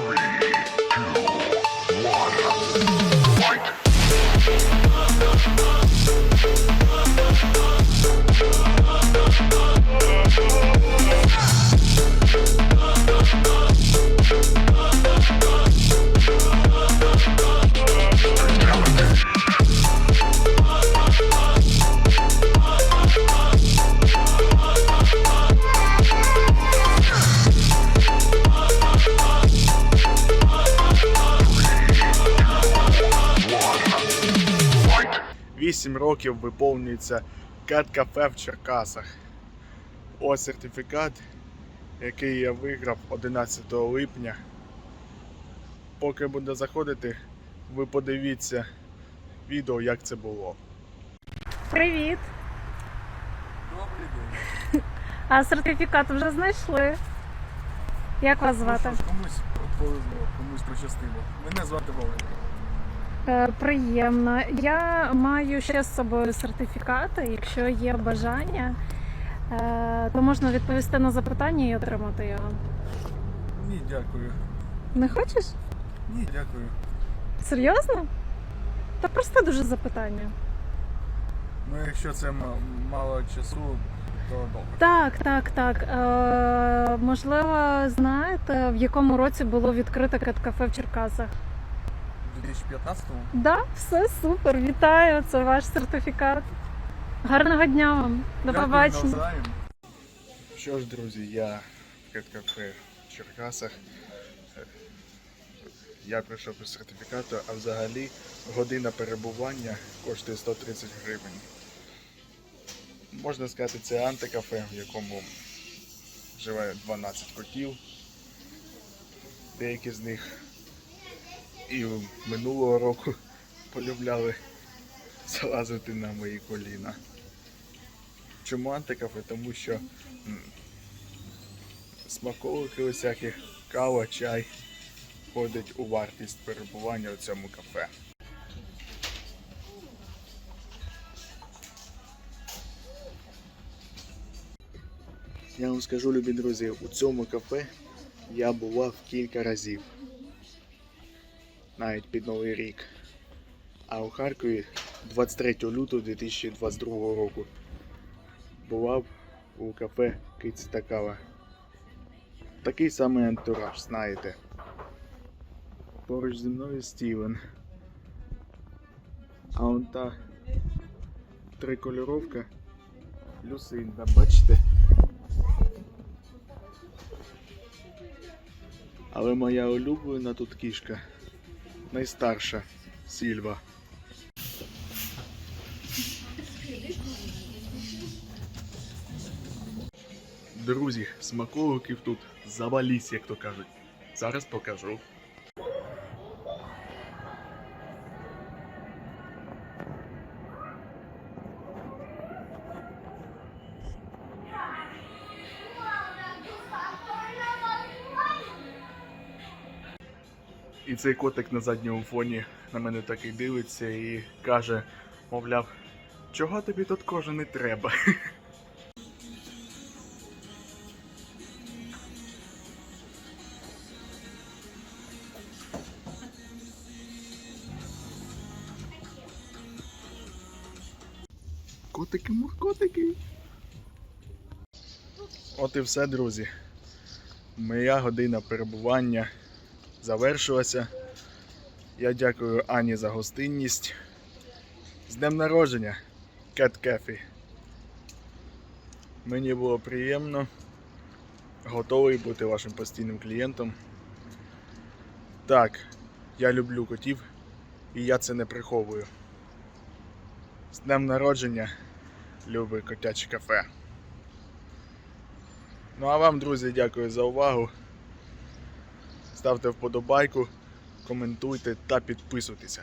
Three, two, Вісім років виповнюється кат-кафе в Черкасах. Ось сертифікат, який я виграв 11 липня. Поки буде заходити, ви подивіться відео, як це було. Привіт! Добрий день. А сертифікат вже знайшли. Як вас Ну, звати? що ж, комусь повезло, комусь пощастило. Мене звати Володя. Е, Приємно. Я маю ще з собою сертифікати. Якщо є бажання, е, то можна відповісти на запитання і отримати його. Ні, дякую. Не хочеш? Ні, дякую. Серйозно? Та просто дуже запитання. Ну, якщо це мало часу, то добре. Так, так, так. Е, можливо, знаєте, в якому році було відкрите кафе в Черкасах? У 2015-му? Да, все супер. Вітаю! Це ваш сертифікат. Гарного дня вам. До Дякую побачення. навзаєм. Що ж, друзі, я в кат-кафе в Черкасах. Е, Я прийшов без сертифікату, а взагалі година перебування коштує 130 гривень. Можна сказати, це антикафе, в якому живе 12 котів. Деякі з них і минулого року полюбляли залазити на мої коліна. Чому антикафе? Тому що м, смаколики усякі, кава, чай входить у вартість перебування у цьому кафе. Я вам скажу, любі друзі, у цьому кафе я бував кілька разів. Навіть під Новий рік. А у Харкові 23 лютого 2022 року бував у кафе кава. Такий самий антураж, знаєте. Поруч зі мною Стівен. А он та трикольоровка Люсинда, бачите? Але моя улюблена тут кішка. Найстарша Сільва. Друзі, смаколиків тут завалісь, як то кажуть. Зараз покажу. І цей котик на задньому фоні на мене так і дивиться і каже, мовляв, чого тобі тут кожен не треба? Котики, муркотики. От і все, друзі. Моя година перебування завершилася. Я дякую Ані за гостинність. З днем народження, Кет Кефі. Мені було приємно. Готовий бути вашим постійним клієнтом. Так, я люблю котів і я це не приховую. З днем народження, любе котяче кафе. Ну а вам, друзі, дякую за увагу. Ставте вподобайку, коментуйте та підписуйтеся.